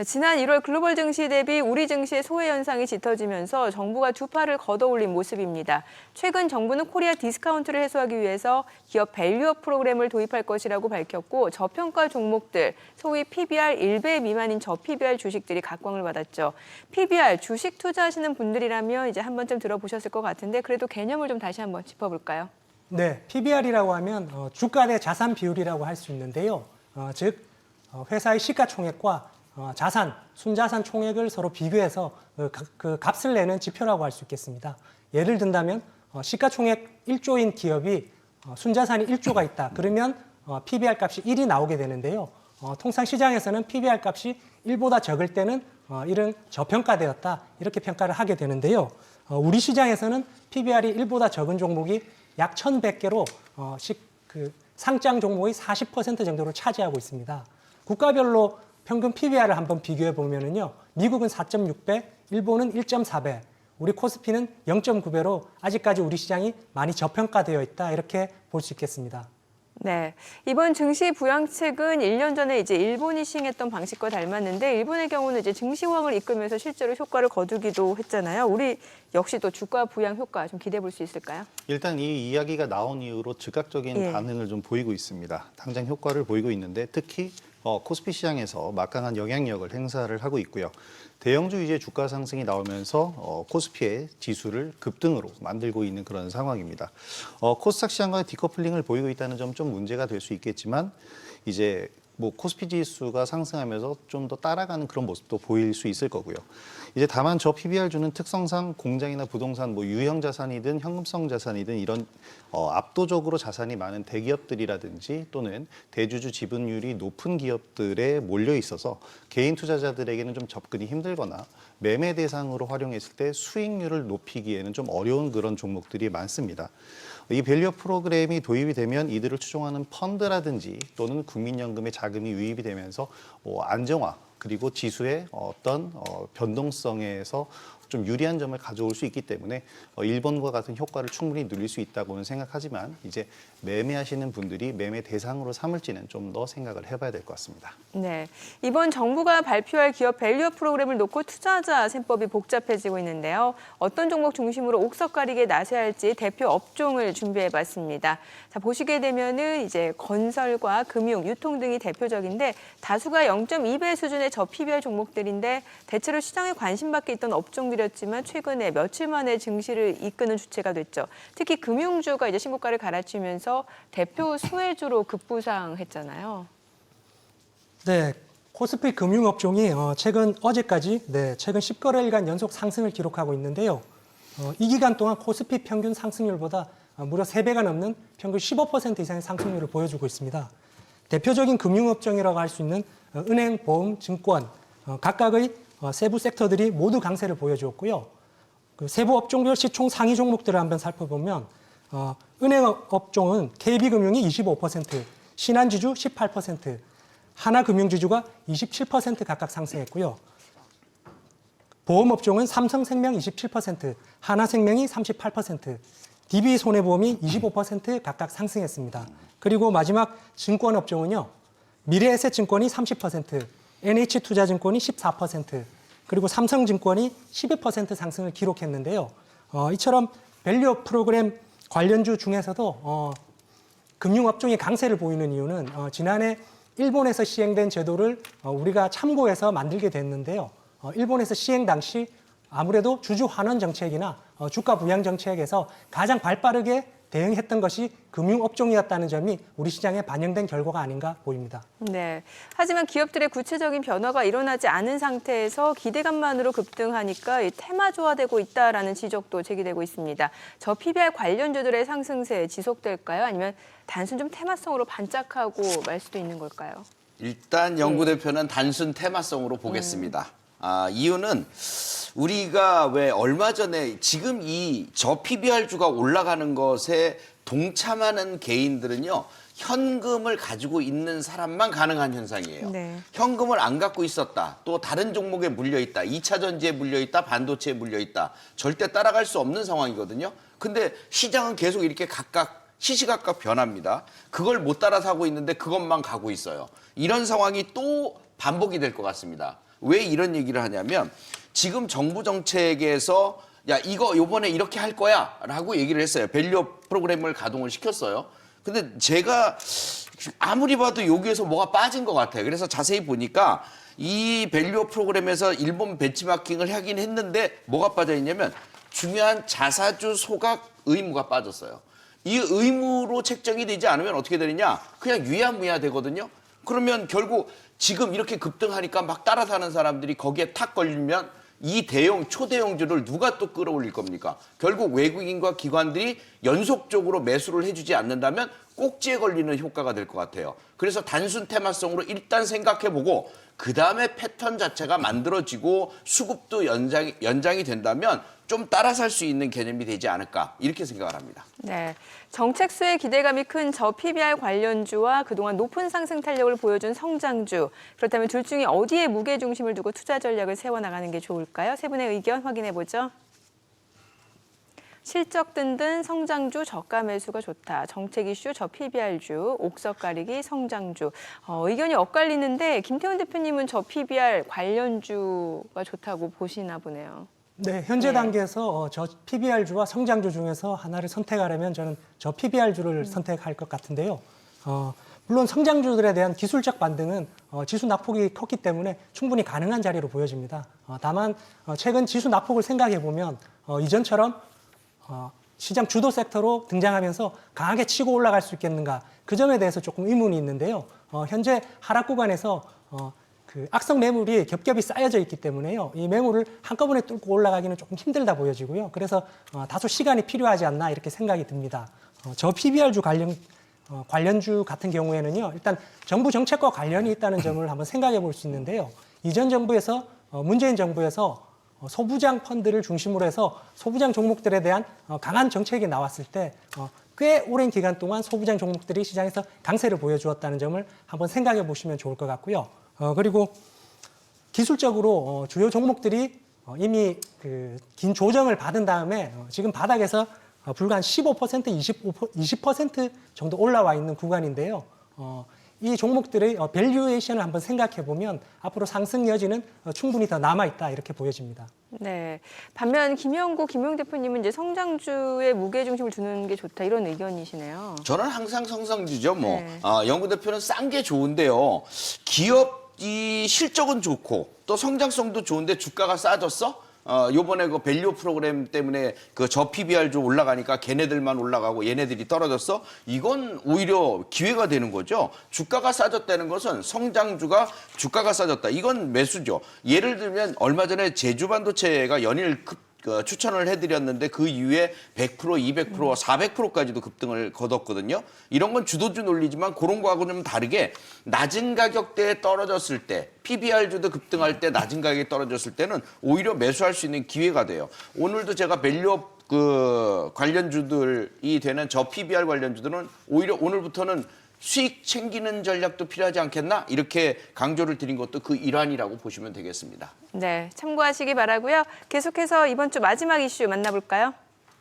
자, 지난 1월 글로벌 증시 대비 우리 증시의 소외 현상이 짙어지면서 정부가 두 팔을 걷어올린 모습입니다. 최근 정부는 코리아 디스카운트를 해소하기 위해서 기업 밸류업 프로그램을 도입할 것이라고 밝혔고 저평가 종목들, 소위 PBR 1배 미만인 저PBR 주식들이 각광을 받았죠. PBR 주식 투자하시는 분들이라면 이제 한 번쯤 들어보셨을 것 같은데 그래도 개념을 좀 다시 한번 짚어볼까요? 네, PBR이라고 하면 어, 주가 대 자산 비율이라고 할 수 있는데요. 어, 즉 어, 회사의 시가총액과 어, 자산, 순자산 총액을 서로 비교해서 그, 가- 그 값을 내는 지표라고 할 수 있겠습니다. 예를 든다면 어, 시가총액 1조인 기업이 어, 순자산이 1조가 있다. 그러면 어, PBR 값이 1이 나오게 되는데요. 어, 통상 시장에서는 PBR 값이 1보다 적을 때는 어, 이런 저평가되었다. 이렇게 평가를 하게 되는데요. 어, 우리 시장에서는 PBR이 1보다 적은 종목이 약 1,100개로 어, 시, 그 상장 종목의 40% 정도를 차지하고 있습니다. 국가별로 평균 PBR을 한번 비교해 보면은요. 미국은 4.6배, 일본은 1.4배, 우리 코스피는 0.9배로 아직까지 우리 시장이 많이 저평가되어 있다. 이렇게 볼 수 있겠습니다. 네. 이번 증시 부양책은 1년 전에 이제 일본이 시행했던 방식과 닮았는데 일본의 경우는 이제 증시 호황을 이끌면서 실제로 효과를 거두기도 했잖아요. 우리 역시 또 주가 부양 효과 좀 기대해 볼 수 있을까요? 일단 이 이야기가 나온 이후로 즉각적인 예. 반응을 좀 보이고 있습니다. 당장 효과를 보이고 있는데 특히 어, 코스피 시장에서 막강한 영향력을 행사를 하고 있고요. 대형주 위주의 주가 상승이 나오면서 어, 코스피의 지수를 급등으로 만들고 있는 그런 상황입니다. 어, 코스닥 시장과의 디커플링을 보이고 있다는 점 좀 문제가 될 수 있겠지만 이제 뭐 코스피 지수가 상승하면서 좀 더 따라가는 그런 모습도 보일 수 있을 거고요. 이제 다만 저 PBR주는 특성상 공장이나 부동산 뭐 유형 자산이든 현금성 자산이든 이런 어, 압도적으로 자산이 많은 대기업들이라든지 또는 대주주 지분율이 높은 기업들에 몰려 있어서 개인 투자자들에게는 좀 접근이 힘들거나 매매 대상으로 활용했을 때 수익률을 높이기에는 좀 어려운 그런 종목들이 많습니다. 이 밸류업 프로그램이 도입이 되면 이들을 추종하는 펀드라든지 또는 국민연금의 자금 이 유입이 되면서 뭐 안정화 그리고 지수의 어떤 어, 변동성에서 좀 유리한 점을 가져올 수 있기 때문에 어, 일본과 같은 효과를 충분히 누릴 수 있다고는 생각하지만 이제 매매하시는 분들이 매매 대상으로 삼을지는 좀 더 생각을 해봐야 될 것 같습니다. 네. 이번 정부가 발표할 기업 밸류업 프로그램을 놓고 투자자 셈법이 복잡해지고 있는데요. 어떤 종목 중심으로 옥석 가리게 나서야 할지 대표 업종을 준비해 봤습니다. 자, 보시게 되면은 이제 건설과 금융, 유통 등이 대표적인데 다수가 0.2배 수준의 저PBR 종목들인데 대체로 시장에 관심 밖에 있던 업종들이 었지만 최근에 며칠 만에 증시를 이끄는 주체가 됐죠. 특히 금융주가 이제 신고가를 갈아치면서 대표 수혜주로 급부상했잖아요. 네, 코스피 금융업종이 어, 최근 어제까지 네, 최근 10거래일간 연속 상승을 기록하고 있는데요. 어, 이 기간 동안 코스피 평균 상승률보다 어, 무려 3배가 넘는 평균 15% 이상의 상승률을 보여주고 있습니다. 대표적인 금융업종이라고 할 수 있는 어, 은행, 보험, 증권 어, 각각의 어, 세부 섹터들이 모두 강세를 보여주었고요. 그 세부 업종별 시총 상위 종목들을 한번 살펴보면 어, 은행 업종은 KB금융이 25%, 신한지주 18%, 하나금융지주가 27% 각각 상승했고요. 보험업종은 삼성생명 27%, 하나생명이 38%, DB손해보험이 25% 각각 상승했습니다. 그리고 마지막 증권업종은요. 미래에셋증권이 30%, NH투자증권이 14%, 그리고 삼성증권이 12% 상승을 기록했는데요. 어, 이처럼 밸류 프로그램 관련주 중에서도 어, 금융업종이 강세를 보이는 이유는 어, 지난해 일본에서 시행된 제도를 어, 우리가 참고해서 만들게 됐는데요. 어, 일본에서 시행 당시 아무래도 주주 환원 정책이나 어, 주가 부양 정책에서 가장 발빠르게 대응했던 것이 금융업종이었다는 점이 우리 시장에 반영된 결과가 아닌가 보입니다. 네. 하지만 기업들의 구체적인 변화가 일어나지 않은 상태에서 기대감만으로 급등하니까 이 테마조화되고 있다라는 지적도 제기되고 있습니다. 저 PBR 관련주들의 상승세 지속될까요? 아니면 단순 좀 테마성으로 반짝하고 말 수도 있는 걸까요? 일단 연구 대표는 단순 테마성으로 보겠습니다. 아, 이유는 우리가 왜 얼마 전에 지금 이 저 PBR주가 올라가는 것에 동참하는 개인들은요. 현금을 가지고 있는 사람만 가능한 현상이에요. 네. 현금을 안 갖고 있었다. 또 다른 종목에 물려 있다. 2차 전지에 물려 있다. 반도체에 물려 있다. 절대 따라갈 수 없는 상황이거든요. 근데 시장은 계속 이렇게 각각 시시각각 변합니다. 그걸 못 따라서 하고 있는데 그것만 가고 있어요. 이런 상황이 또 반복이 될 것 같습니다. 왜 이런 얘기를 하냐면 지금 정부 정책에서 야 이거 요번에 이렇게 할 거야라고 얘기를 했어요. 밸류 프로그램을 가동을 시켰어요. 근데 제가 아무리 봐도 여기에서 뭐가 빠진 것 같아요. 그래서 자세히 보니까 이 밸류 프로그램에서 일본 벤치마킹을 하긴 했는데 뭐가 빠져 있냐면 중요한 자사주 소각 의무가 빠졌어요. 이 의무로 책정이 되지 않으면 어떻게 되느냐? 그냥 유야무야 되거든요. 그러면 결국 지금 이렇게 급등하니까 막 따라사는 사람들이 거기에 탁 걸리면 이 대형 초대형주를 누가 또 끌어올릴 겁니까? 결국 외국인과 기관들이 연속적으로 매수를 해주지 않는다면 꼭지에 걸리는 효과가 될 것 같아요. 그래서 단순 테마성으로 일단 생각해보고 그 다음에 패턴 자체가 만들어지고 수급도 연장이, 연장이 된다면 좀 따라 살 수 있는 개념이 되지 않을까 이렇게 생각을 합니다. 네, 정책 수의 기대감이 큰 저 PBR 관련주와 그동안 높은 상승 탄력을 보여준 성장주. 그렇다면 둘 중에 어디에 무게 중심을 두고 투자 전략을 세워나가는 게 좋을까요? 세 분의 의견 확인해 보죠. 실적 든든 성장주 저가 매수가 좋다. 정책 이슈 저 PBR주, 옥석 가리기 성장주. 어, 의견이 엇갈리는데 김태훈 대표님은 저 PBR 관련주가 좋다고 보시나 보네요. 네, 현재 네. 단계에서 어, 저 PBR주와 성장주 중에서 하나를 선택하려면 저는 저 PBR주를 선택할 것 같은데요. 어, 물론 성장주들에 대한 기술적 반등은 어, 지수 낙폭이 컸기 때문에 충분히 가능한 자리로 보여집니다. 어, 다만 어, 최근 지수 낙폭을 생각해 보면 어, 이전처럼 어, 시장 주도 섹터로 등장하면서 강하게 치고 올라갈 수 있겠는가 그 점에 대해서 조금 의문이 있는데요. 어, 현재 하락 구간에서 어, 그 악성 매물이 겹겹이 쌓여져 있기 때문에요. 이 매물을 한꺼번에 뚫고 올라가기는 조금 힘들다 보여지고요. 그래서 어, 다소 시간이 필요하지 않나 이렇게 생각이 듭니다. 어, 저 PBR주 관련 어, 관련주 같은 경우에는요. 일단 정부 정책과 관련이 있다는 점을 한번 생각해 볼 수 있는데요. 이전 정부에서 어, 문재인 정부에서 어, 소부장 펀드를 중심으로 해서 소부장 종목들에 대한 어, 강한 정책이 나왔을 때 어, 꽤 오랜 기간 동안 소부장 종목들이 시장에서 강세를 보여주었다는 점을 한번 생각해 보시면 좋을 것 같고요. 어, 그리고 기술적으로 어, 주요 종목들이 어, 이미 그 긴 조정을 받은 다음에 어, 지금 바닥에서 어, 불과 한 15% 25, 20% 정도 올라와 있는 구간인데요. 어, 이 종목들의 어, 밸류에이션을 한번 생각해 보면 앞으로 상승 여지는 어, 충분히 더 남아 있다 이렇게 보여집니다. 네. 반면 김영구, 김용 대표님은 이제 성장주에 무게 중심을 두는 게 좋다 이런 의견이시네요. 저는 항상 성장주죠. 뭐 네. 아, 연구 대표는 싼 게 좋은데요. 기업 이 실적은 좋고 또 성장성도 좋은데 주가가 싸졌어? 어, 요번에 그 밸류 프로그램 때문에 그 저 PBR 좀 올라가니까 걔네들만 올라가고 얘네들이 떨어졌어? 이건 오히려 기회가 되는 거죠. 주가가 싸졌다는 것은 성장주가 주가가 싸졌다. 이건 매수죠. 예를 들면 얼마 전에 제주 반도체가 연일 급 그 추천을 해드렸는데 그 이후에 100%, 200%, 400%까지도 급등을 거뒀거든요. 이런 건 주도주 논리지만 그런 거하고는 좀 다르게 낮은 가격대에 떨어졌을 때 PBR주도 급등할 때 낮은 가격에 떨어졌을 때는 오히려 매수할 수 있는 기회가 돼요. 오늘도 제가 밸류업 그 관련주들이 되는 저 PBR 관련주들은 오히려 오늘부터는 수익 챙기는 전략도 필요하지 않겠나 이렇게 강조를 드린 것도 그 일환이라고 보시면 되겠습니다. 네, 참고하시기 바라고요. 계속해서 이번 주 마지막 이슈 만나볼까요?